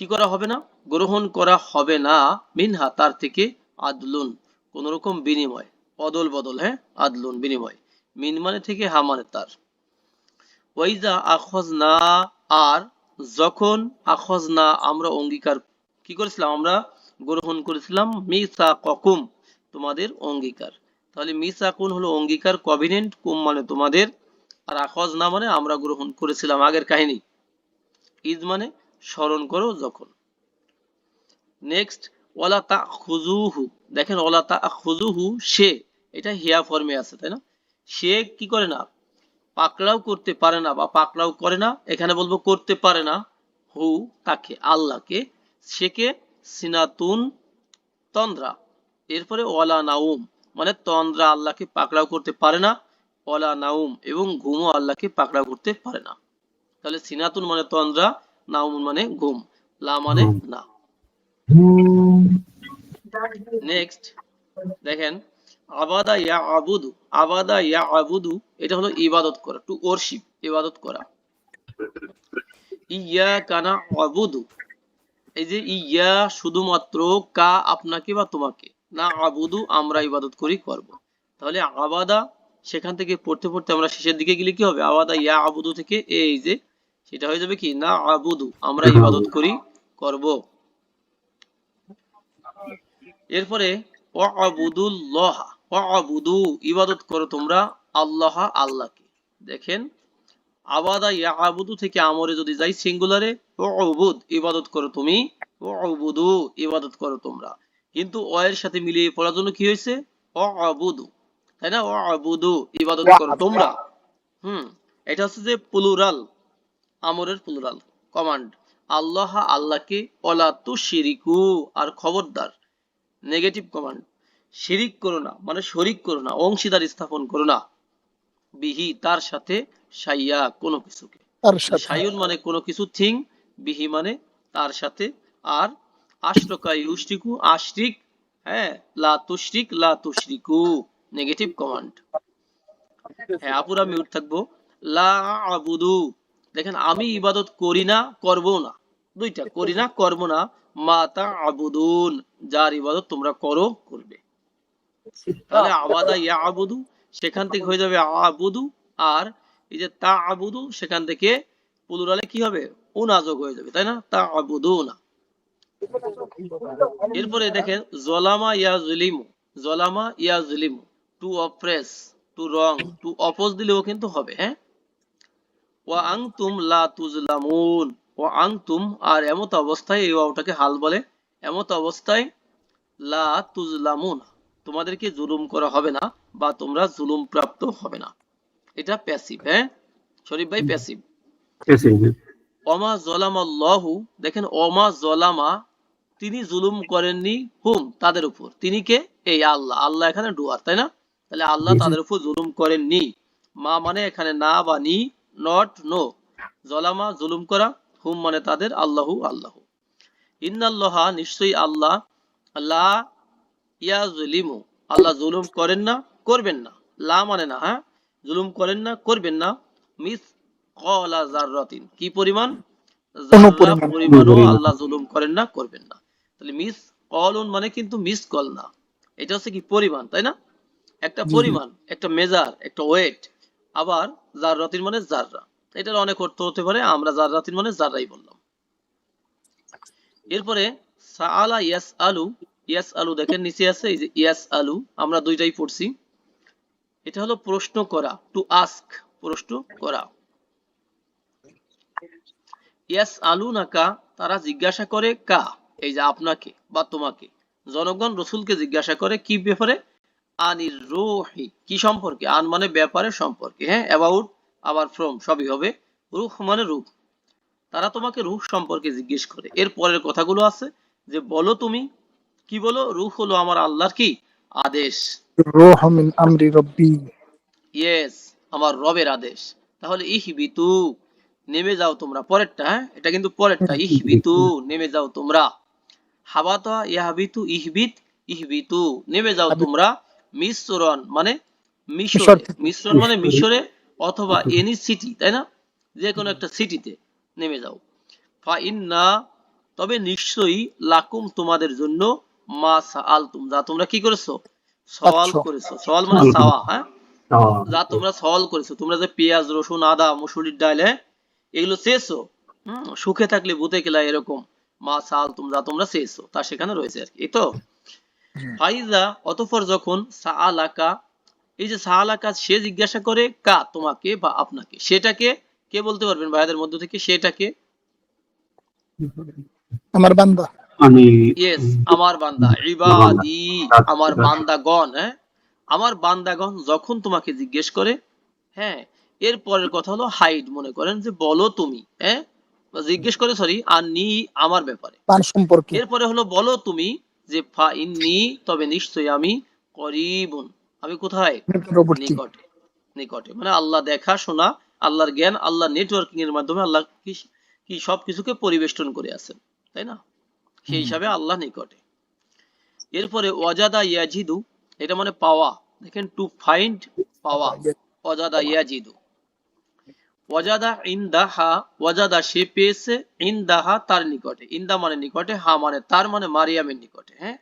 কি করা হবে না? গ্রহণ করা হবে না। মিনহা তার থেকে আদলুন কোন রকম বিনিময়, অদল বদল হ্যাঁ? আদলুন, বিনিময়। মিন মানে থেকে হা মানে তার। ওয়াইজা আখজ না আর যখন আখজ না আমরা অঙ্গীকার কি করেছিলাম আমরা? গ্রহণ করেছিলাম মিসা ককুম তোমাদের অঙ্গীকার। তাহলে মিসা কোন হলো অঙ্গীকার কভিনেন্ট কুম মানে তোমাদের। আর আখজ না মানে আমরা গ্রহণ করেছিলাম আগের কাহিনী। ইজ মানে স্মরণ করো যখন। নেক্সট ওয়ালা তা খুজুহু দেখেন, ওয়ালা তা খুজুহু সে, এটা হিয়া ফর্মে আছে, তাই না? সে কি করে না? পাকড়াও করতে পারে না বা পাকড়াও করে না। এখানে বলব করতে পারে না। হু, তাকে, আল্লাহকে। সেকে সিনাতুন তন্দ্রা। এরপরে ওয়ালা নাউম মানে তন্দ্রা আল্লাহকে পাকড়াও করতে পারে না। ওয়ালা নাউম এবং ঘুমও আল্লাহকে পাকড়াও করতে পারে না। তাহলে সিনাতুন মানে তন্দ্রা মানে ঘুম লা মানে না। নেক্সট দেখেন আবাদা ইয়া আবুদু আবাদা ইয়া আবুদু এটা হলো ইবাদত করা টু ওরশিপ ইবাদত করা। ইয়া কানা আবুদু এই যে ইয়া শুধুমাত্র কা আপনাকে বা তোমাকে না আবুদু আমরা ইবাদত করি করব। তাহলে আবাদা সেখান থেকে পড়তে পড়তে আমরা শেষের দিকে গেলে কি হবে? আবাদা ইয়া আবুদু থেকে এই যে সেটা হয়ে যাবে কি? না আবুদু আমরা ইবাদত করি করব। এরপরে ওয়াবুদুল্লাহ ওয়াবুদু ইবাদত করো তোমরা আল্লাহ আল্লাহকে। দেখেন আবাদা ইয়াবুদু থেকে আমরে যদি যাই সিঙ্গুলারে ওয়াবুদ ইবাদত করো তুমি ওয়াবুদু ইবাদত করো তোমরা। কিন্তু অয়ের সাথে মিলিয়ে পড়ার জন্য কি হয়েছে? ওয়াবুদু। তাই না? ওয়াবুদু ইবাদত করো তোমরা। হুম এটা হচ্ছে যে প্লুরাল আমরের প্লুরাল কমান্ড আল্লাহ আল্লাহকে অলা তু শিরিকু আর খবরদার। নেগেটিভ কমান্ড শিরিক করো না মানে শরিক করো না অংশীদার স্থাপন করো না। বিহি তার সাথে সাইয়া কোনো কিছুকে। সায়ুন মানে কোনো কিছু থিং। বিহি মানে তার সাথে। আর আশ্রকা ইউষ্টিকু আশ্রিক হ্যাঁ লা তুশরিক লা তুশরিকু। নেগেটিভ কমান্ড হ্যাঁ আপুরা মিউট থাকব। লা আবুদু দেখেন, আমি ইবাদত করি না করব না। দুইটা, করি না, করব না। মাতা আবুদুন যার ইবাদত তোমরা করো, করবে। তাহলে আবাদা ইয়া আবুদু সেখান থেকে হয়ে যাবে আবুদু, আর এই যে তা আবুদু সেখান থেকে পুলুরালে কি হবে? উনাযোগ হয়ে যাবে, তাই না? তা আবুদু না এরপরে দেখেন, জলামা ইয়া জুলিমু জলামা ইয়া জুলিমু to oppress to wrong to oppose দিলেও কিন্তু হবে হ্যাঁ? আংতুম লা তুজলামুন ওয়া আংতুম আর এমত অবস্থায় এই ওয়াওটাকে হাল বলে। এমত অবস্থায় লা তুজলামুন তোমাদেরকে জুলুম করা হবে না বা তোমরা জুলুম প্রাপ্ত হবে না। এটা প্যাসিভ হ্যাঁ? শরীফ ভাই প্যাসিভ অমা জলামাল্লাহু দেখেন অমা জলামা তিনি জুলুম করেননি হুম তাদের উপর। তিনি কে? এই আল্লাহ। আল্লাহ এখানে ডুয়ার তাই না? তাহলে আল্লাহ তাদের উপর জুলুম করেননি। মা মানে এখানে না বা নি নট নো জলামা জুলুম করা হুম মানে তাদের আল্লাহু আল্লাহ। ইন্নাল্লাহা নিশ্চয়ই আল্লাহ লা ইয়া জুলিমু আল্লাহ জুলুম করেন না করবেন না। লা মানে না হ্যাঁ? জুলুম করেন না করবেন না। মিস কলা জাররাতিন কি পরিমাণ। পরিমাণও আল্লাহ জুলুম করেন না করবেন না। তাহলে মিস কলুন মানে কিন্তু মিস কল না। এটা হচ্ছে কি পরিমাণ তাই না? একটা পরিমাণ একটা মেজার একটা ওয়েট। আবার জাররাতিন মানে জাররা এটার অনেক অর্থ হতে পারে, আমরা জাররাতিন মানে জাররাই বললাম। এরপরে, সাআলা ইয়াস আলু ইয়াস আলু দেখেন নিচে আছে, এই যে ইয়াস আলু আমরা দুইটাই পড়ছি। এটা হলো প্রশ্ন করা টু আস্ক প্রশ্ন করা। ইয়াস আলু না কা তারা জিজ্ঞাসা করে কা, এই যে আপনাকে বা তোমাকে। জনগণ, রসুলকে জিজ্ঞাসা করে কি ব্যাপারে? আনির রুহি কি সম্পর্কে? আন মানে ব্যাপারে সম্পর্কে হ্যাঁ? অ্যাবাউট আবার ফ্রম সবই হবে। রুহ মানে রূপ তারা তোমাকে রুহ সম্পর্কে জিজ্ঞেস করে। এর পরের কথাগুলো আছে যে বলো তুমি কি বলো? রুহ হলো আমার আল্লাহর কি? আদেশ। রূহ মিন আমরি রব্বি। ইয়েস আমার রবের আদেশ। তাহলে ইহবিতু নেমে যাও তোমরা। পরেরটা হ্যাঁ? এটা কিন্তু পরেরটা। ইহবিতু নেমে যাও তোমরা। হাবাতা ইয়াহবিতু ইহবিত ইহবিতু নেমে যাও তোমরা। মিশ্রণ মানে মিশর। মিশরে মিশ্রণ মানে মিশরে। অথবা এনি সিটি তাই না? যে কোনো একটা সিটিতে নেমে যাও। ফা ইন্না তবে নিশ্চয়ই লাকুম তোমাদের জন্য মা সাআলতুম। যা তোমরা কি করেছ? সওয়াল আচ্ছা। করেছ। সওয়াল মানে চাওয়া হ্যাঁ? যা তোমরা সওয়াল করেছ। তোমরা যে পেঁয়াজ রসুন আদা মুসুরির ডাল হ্যাঁ? এগুলো চেয়েছো? হুম সুখে থাকলে ভূতে গেলা এরকম। মা সাল তোমরা তোমরা চেয়েছো। তা সেখানে রয়েছে আর কি। এই তো? ফাইজা অতঃপর যখন সাআলাকা এই যে সাআলাকা সে জিজ্ঞাসা করে কা তোমাকে বা আপনাকে? সেটাকে কে বলতে পারবেন ভাইদের মধ্য থেকে? সেটাকে? আমার বান্দা। মানে ইয়েস আমার বান্দা। ইবাদি আমার বান্দাগণ হ্যাঁ? আমার বান্দাগণ যখন তোমাকে জিজ্ঞেস করে হ্যাঁ এর পরের কথা হলো হাইড মনে করেন যে বলো তুমি হ্যাঁ? জিজ্ঞেস করে সরি আর নি আমার ব্যাপারে। পান সম্পর্কে। এরপরে হলো বলো তুমি যে ফা ইন্নি তবে নিশ্চয়ই আমি করিবুন। আমি কোথায়? নিকটে। নিকটে। মানে আল্লাহ দেখা শোনা আল্লাহর জ্ঞান আল্লাহ নেটওয়ার্কিং এর মাধ্যমে আল্লাহ কি কি সবকিছুকে পরিবেষ্টন করে আছেন তাই না? সেই হিসাবে আল্লাহ নিকটে। এরপরে ওয়াজাদা ইয়াজিদু এটা মানে পাওয়া। দেখেন টু ফাইন্ড পাওয়া। ওয়াজাদা ইয়াজিদু। ওয়াজাদা ইনদাহা, ওয়াজাদা সে পেয়েছে, ইনদাহা তার নিকটে। ইন্দা মানে নিকটে, হা মানে তার মানে মারিয়ামের নিকটে হ্যাঁ?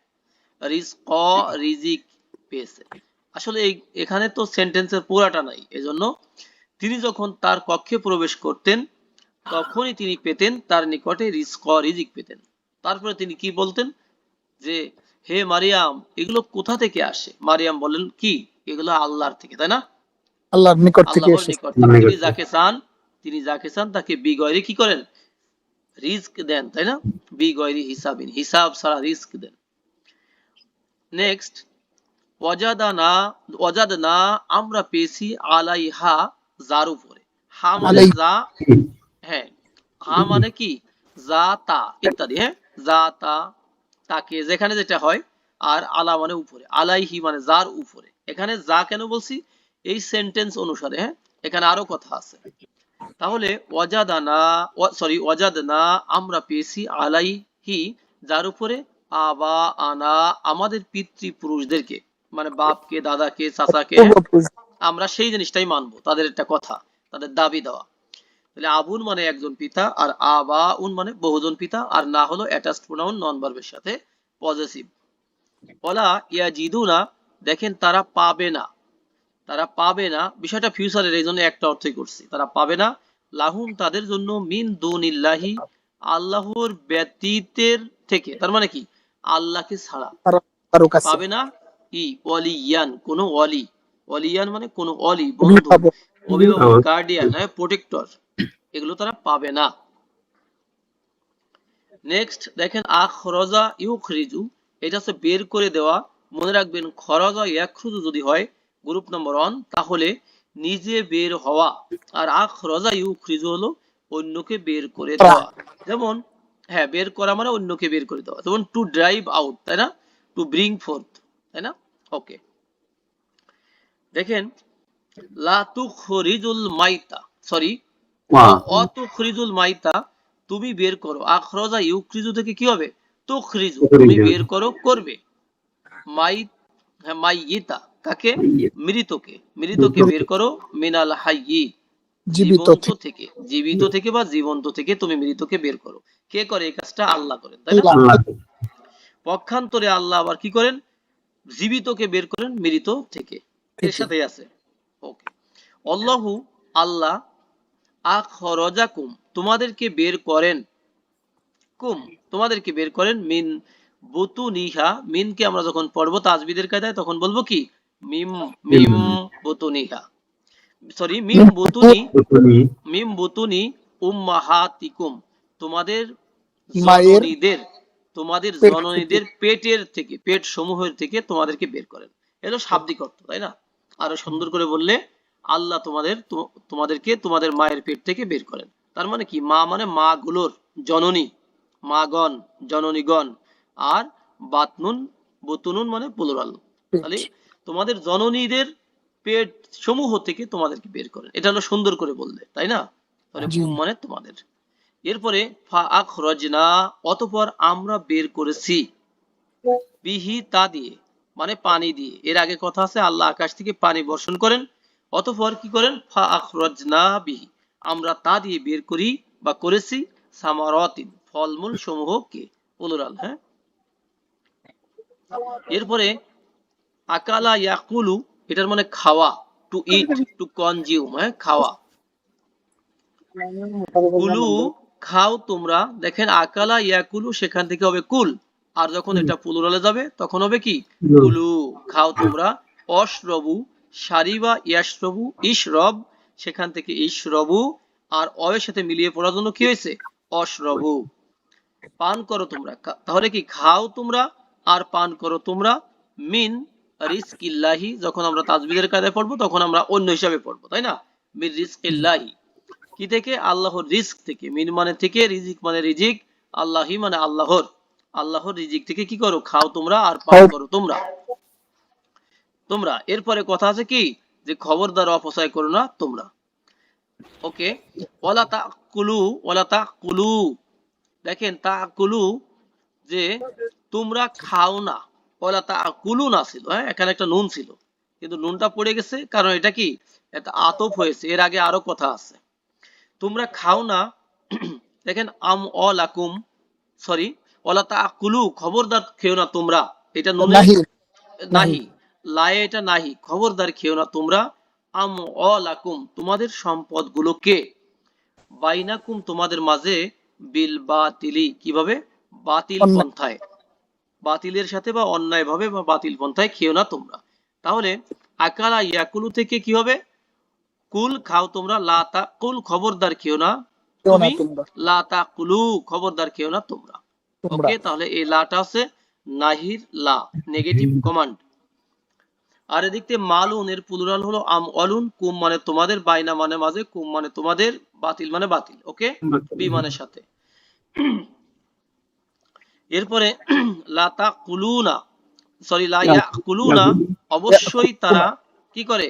রিজক, রিজিক পেয়েছে। আসলে এই, এখানে তো সেন্টেন্সের পুরাটা নাই, এজন্য তিনি যখন তার কক্ষে প্রবেশ করতেন, তখনই তিনি পেতেন, তার নিকটে রিজক, রিজিক পেতেন। তারপরে তিনি কি বলতেন? যে, হে মারিয়াম, এগুলো কোথা থেকে আসে? মারিয়াম বলেন কি? এগুলো আল্লাহর থেকে, তাই না? আল্লাহর নিকট থেকে তিনি যাকে চান তিনি যাকে চান তাকে বিগয়রে কি করেন? রিস্ক দেন তাই না? বিগয়রি হিসাবিন হিসাব ছাড়া রিস্ক দেন। নেক্সট ওয়াজাদানা ওয়াজাদনা আমরা পেয়েছি আলাইহা যার উপরে। হা মানে যা হ্যাঁ হা মানে কি? যা তা ইত্যাদি হ্যাঁ? যা তা তাকে যেখানে যেটা হয় আর আলা মানে উপরে। আলাইহি মানে যার উপরে। এখানে যা কেন বলছি? এই সেন্টেন্স অনুসারে হ্যাঁ? এখানে আরও কথা আছে। তাহলে, ওয়াজাদানা সরি ওয়াজাদনা আমরা পেয়েছি আলাইহি, যার উপরে আবা, আনা, আমাদের পিতৃপুরুষদেরকে মানে বাপকে, দাদাকে, চাচাকে হ্যাঁ? আমরা সেই জিনিসটাই মানবো, তাদের একটা কথা, তাদের দাবি দেওয়া। তাহলে আবুন মানে একজন পিতা, আর আবা, উন মানে বহুজন পিতা, আর না হলো অ্যাটাচড প্রোনাউন নন ভার্বের সাথে পজিটিভ ওলা ইয়া জিদুনা দেখেন তারা পাবে না। তারা পাবে না। বিষয়টা ফিউচারের এই জন্য একটা অর্থই করছি। তারা পাবে না। লাহুম তাদের জন্য মিন দুনিল্লাহি আল্লাহর ব্যতীতের থেকে। তার মানে কি? আল্লাহকে ছাড়া। পাবে না? ই ওয়ালিয়ান কোন ওয়ালি। ওয়ালিয়ান মানে কোন ওয়ালি বন্ধু। অভিভাবক। অভিভাবক গার্ডিয়ান হ্যাঁ প্রোটেক্টর। এগুলো তারা পাবে না। নেক্সট দেখেন আখরজা ইউখরিজু। এটা হচ্ছে বের করে দেওয়া। মনে রাখবেন খরজা ইয়াখরুজু যদি হয় গ্রুপ নম্বর ওয়ান তাহলে নিজে বের হওয়া আর আখরজা ইউখরিজু হলো অন্যকে বের করে দেওয়া। যেমন হ্যাঁ বের করা মানে অন্যকে বের করে দেওয়া। যেমন টু ড্রাইভ আউট তাই না? টু ব্রিং ফোর্থ তাই না? ওকে দেখেন লা তুখরিজুল মাইতা সরি অতুখরিজুল মাইতা তুমি বের করো। আখরজা ইউখরিজু থেকে কি হবে? তুখরিজু। তুখরিজু। তুমি বের করো করবে। মাই হ্যাঁ মাইয়িতা। কাকে মৃতকে মৃতকে বের করো মিনাল হাইয়ি জীবিত থেকে। জীবিত থেকে বা জীবন্ত থেকে তুমি মৃতকে বের করো। কে করে? এই কাজটা আল্লাহ করেন তাই না? পক্ষান্তরে আল্লাহ আবার কি করেন? জীবিতকে বের করেন মৃত থেকে। এর। সাথে আছে। ওকে। আল্লাহু আল্লাহ আখরজাকুম তোমাদেরকে বের করেন। কুম তোমাদেরকে বের করেন মিন বুতুনিহা মিনকে আমরা যখন পড়ব তাজবিদের কায়দায় তখন বলব কি? মিম মিম বুতুনিহা সরি মিম বুতুনি মিম বুতুনি উম্মাহাতিকুম তোমাদের জননীদের তোমাদের জননীদের পেটের থেকে পেট সমূহের থেকে তোমাদেরকে বের করেন। এলো শাব্দিক অর্থ তাই না? আরও সুন্দর করে বললে আল্লাহ তোমাদের তোমাদেরকে তোমাদের মায়ের পেট থেকে বের করেন। তার মানে কি? মা মানে মা গুলোর জননী মাগণ জননীগণ। আর বাতনুন বুতুনুন মানে প্লুরাল তাহলে তোমাদের জননীদের পেট সমূহ থেকে তোমাদেরকে বের করেন। এটা হলো সুন্দর করে বললে তাই না? তাহলে মানে তোমাদের। এরপরে ফা আখরজনা অতঃপর আমরা বের করেছি। বিহি তা দিয়ে মানে পানি দিয়ে। এর আগে কথা আছে আল্লাহ আকাশ থেকে পানি বর্ষণ করেন। অতঃপর কি করেন? ফা আখরজনা বিহি। আমরা তা দিয়ে বের করি বা করেছি সামারাতিন ফলমূল সমূহ কি প্লুরাল হ্যাঁ? এরপরে আকালা ইয়াকুলু এটার মানে খাওয়া টু ইট টু কনজিউম হ্যাঁ খাওয়া। কুলু খাও তোমরা। দেখেন আকালা ইয়াকুলু সেখান থেকে হবে কুল। আর যখন এটা প্লুরালে যাবে তখন হবে কি? কুলু। খাও তোমরা। অশ্রবু সারিবা ইয়াশরবু ইশরব সেখান থেকে ইশরবু। আর অয়ের সাথে মিলিয়ে পড়ার জন্য কি হয়েছে? অশ্রবু। পান করো তোমরা। তাহলে কি? খাও তোমরা আর পান করো তোমরা। মিন রিস্কিল্লাহি যখন আমরা তাজবিদের কায়দায় পড়ব তখন আমরা অন্য হিসাবে পড়ব তাই না? মিন রিস্কিল্লাহি কি থেকে? আল্লাহর রিস্ক থেকে। মিন মানে থেকে রিজিক মানে রিজিক আল্লাহি মানে আল্লাহর। আল্লাহর রিজিক থেকে কি করো? খাও তোমরা আর পান করো তোমরা। তোমরা। এরপরে কথা আছে কি? যে খবরদার অপচয় করো না তোমরা। ওকে? ওয়ালা তাকুলু ওয়ালা তাকুলু। দেখেন তা কুলু যে তোমরা খাও না। ওয়ালা তাকুলু না ছিল হ্যাঁ? এখানে একটা নুন ছিল। কিন্তু নুনটা পড়ে গেছে কারণ এটা কি? আতফ হয়েছে এর আগে আরও কথা আছে। তোমরা খাও না দেখেন আম অলাকুম সরি ওয়ালা তাকুলু খবরদার খেও না তোমরা। এটা নাহি। নাহি। লায়ে এটা নাহি খবরদার খেও না তোমরা। আম অলাকুম তোমাদের সম্পদগুলোকে বাইনাকুম তোমাদের মাঝে বিল বাতিলি কীভাবে? বাতিল পন্থায়। বাতিলের সাথে বা অন্যায় ভাবে বা বাতিল পন্থায় খেও না তোমরা। তাহলে আকালা ইয়াকুলু থেকে কি হবে? কুল খাও তোমরা লাতা কুল খবরদার খেও না। তুমি লাতা কুলু খবরদার খেও না তোমরা। ওকে তাহলে এই লাটা আছে নাহির লা নেগেটিভ কমান্ড। আর এদিক থেকে মালুন এর প্লুরাল হলো আম অলুন কুম মানে তোমাদের বাইনা মানে মাঝে কুম মানে তোমাদের বাতিল মানে বাতিল ওকে? বিমানের সাথে। এরপরে লাতা কুলুনা সরি লাইয়া কুলুনা অবশ্যই তারা কি করে?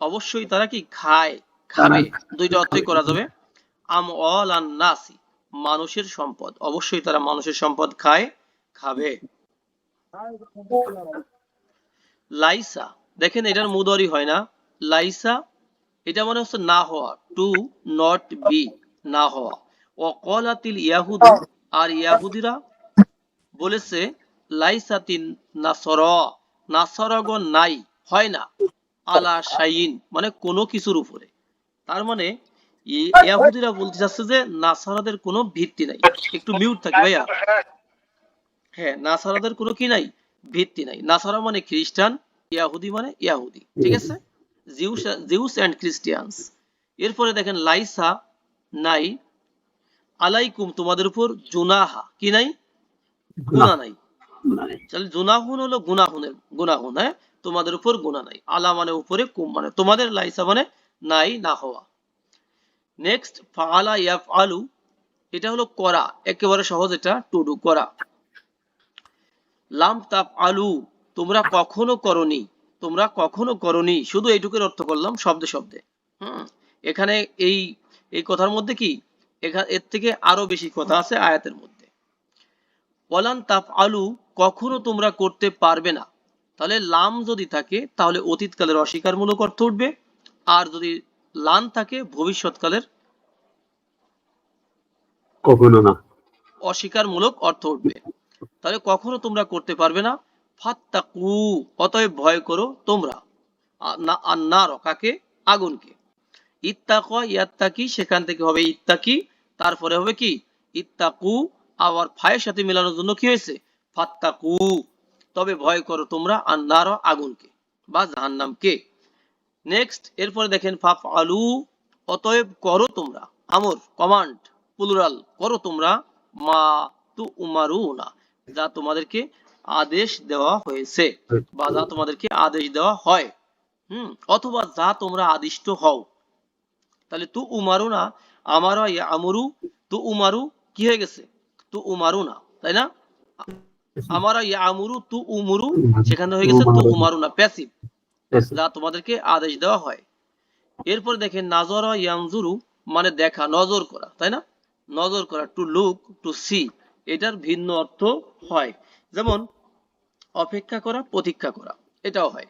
অবশ্যই তারা কি খায়? খাবে। দুইটা অর্থই করা যাবে। আম অল আন নাসি, মানুষের সম্পদ। অবশ্যই তারা মানুষের সম্পদ খায়, খাবে। লাইসা, দেখেন এটার মুদরি হয় না। লাইসা, এটা মানে হচ্ছে না হওয়া। টু নট বি, না হওয়া। ও কলাতিল ইয়াহুদ আর ইয়াহুদিরা বলেছে, লাইসাতিন নাসর নাসরগণ নাই, হয় না, আলা শাইন মানে কোনো কিছুর উপরে। তার মানে ইয়াহুদিরা বলতে চাচ্ছে যে, নাসারাদের কোনো ভিত্তি নাই। একটু মিউট থাকি ভাইয়া। হ্যাঁ নাসারাদের কোনো কি নাই? ভিত্তি নাই। নাসারা মানে খ্রিস্টান, ইয়াহুদি মানে ইয়াহুদি, ঠিক আছে? জিউস জিউস এন্ড ক্রিস্টিয়ানস এরপরে দেখেন, লাইসা নাই আলাইকুম তোমাদের উপর জুনাহা। কি নাই? গুনাহ। নাই। তাহলে জুনাহুন হলো গুনাহুনের গুনাহুন হ্যাঁ? তোমাদের উপর গুনাহ নাই। আলা মানে উপরে কুম মানে। তোমাদের লাইসা মানে নাই না হওয়া। নেক্সট ফাআলা ইয়াফআলু। এটা হলো করা। একেবারে সহজ এটা টু ডু করা। লাম তাপ আলু তোমরা কখনো করনি। তোমরা কখনো করনি। শুধু এইটুকুর অর্থ করলাম শব্দে শব্দে। হুম? এখানে এই এই কথার মধ্যে কি? এর থেকে আরও বেশি কথা আছে আয়াতের মধ্যে। ওয়ালান তাপ আলু কখনো তোমরা করতে পারবে না। তাহলে লাম যদি থাকে তাহলে অতীতকালের অস্বীকারমূলক অর্থ উঠবে। আর যদি লান থাকে ভবিষ্যৎকালের কখনো না। অস্বীকারমূলক অর্থ উঠবে। তাহলে কখনো তোমরা করতে পারবে না। ফাত্তাকু অতএব ভয় করো তোমরা। না আন্নার কাকে আগুনকে। ইত্তাক, ইয়াত্তাকি, সেখান থেকে হবে ইত্তাকি, তারপরে হবে কি? ইত্তাকু আবার সাথে মেলানোর জন্য কি হয়েছে? ফাত্তাকু। তবে ভয় করো তোমরা আন্নার আগুনকে বা নেক্সট এরপরে দেখেন ফাফ আলু অতএব করো তোমরা, আমর কমান্ড প্লুরাল করো তোমরা, মা তু উমারু না যা তোমাদেরকে আদেশ দেওয়া হয়েছে বা যা তোমাদেরকে আদেশ দেওয়া হয়। হুম, অথবা যা তোমরা আদিষ্ট হও। তাহলে তু উমারু না আমারও আমরু, তু উমারু কি হয়ে গেছে? তু উমারু না, তাই না? আমারা আমরু, তু উমরু, সেখানে হয়ে গেছে তু উমারু না প্যাসিভ যা তোমাদেরকে আদেশ দেওয়া হয়। এরপর দেখেন, নাজরা ইয়ানজুরু মানে দেখা, নজর করা, তাই না? নজর করা টু লুক টু সি এটার ভিন্ন অর্থ হয়। যেমন, অপেক্ষা করা, প্রতীক্ষা করা, এটাও হয়।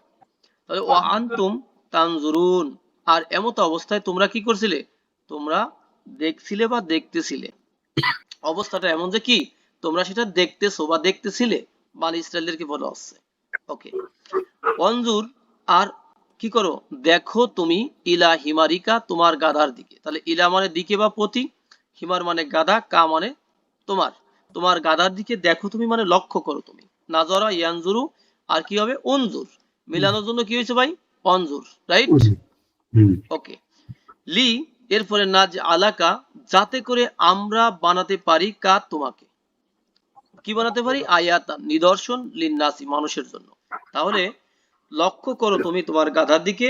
তাহলে ও আন্তুম তানজুরুন। আর এমত অবস্থায় তোমরা কি করছিলে? তোমরা দেখছিলে বা দেখতেছিলে। অবস্থাটা এমন যে কি? তোমরা সেটা দেখতেছো বা দেখতেছিলে? বানি ইসরায়েলদেরকে বলা হচ্ছে। ওকে অঞ্জুর, আর কি করো? দেখো তুমি ইলা হিমারিকা, তোমার গাধার দিকে। তাহলে ইলা মানে দিকে বা প্রতি? হিমার মানে গাধা, কা মানে তোমার। তোমার গাধার দিকে দেখো তুমি মানে লক্ষ্য করো তুমি। নাজরা, ইয়ানজুরু, আর কি হবে? অঞ্জুর। মিলানোর জন্য কি হয়েছে ভাই? অঞ্জুর রাইট ওকে লি, এরপরে নাজ আলাকা, যাতে করে আমরা বানাতে পারি কা তোমাকে। কি বানাতে পারি? আয়াতান, নিদর্শন লিন্নাসি, মানুষের জন্য। তাহলে লক্ষ্য করো তুমি তোমার গাধার দিকে,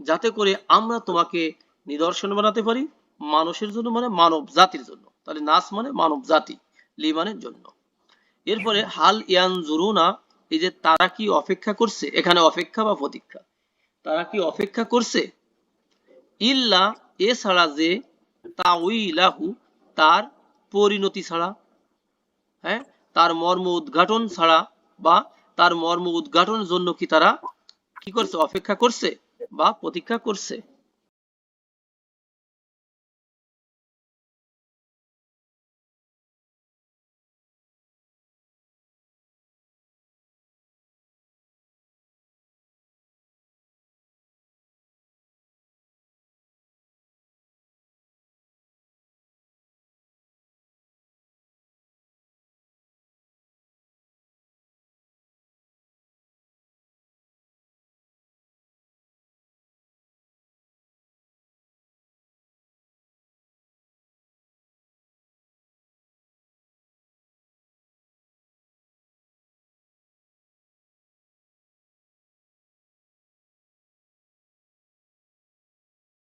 যাতে করে আমরা তোমাকে নিদর্শন বানাতে পারি, মানুষের জন্য মানে মানব জাতির জন্য। তাহলে নাস মানে মানব জাতি, লি মানে জন্য। এরপরে হাল ইয়ান জুরুনা, এই যে তারা কি অপেক্ষা করছে? এখানে অপেক্ষা বা প্রতীক্ষা? তারা কি অপেক্ষা করছে? ইল্লা এছাড়া যে তাউইলাহু তার পরিণতি ছাড়া হ্যাঁ? তার মর্ম উদ্ঘাটন ছাড়া বা তার মর্ম উদ্ঘাটনের জন্য কি তারা কি করছে? অপেক্ষা করছে বা প্রতীক্ষা করছে?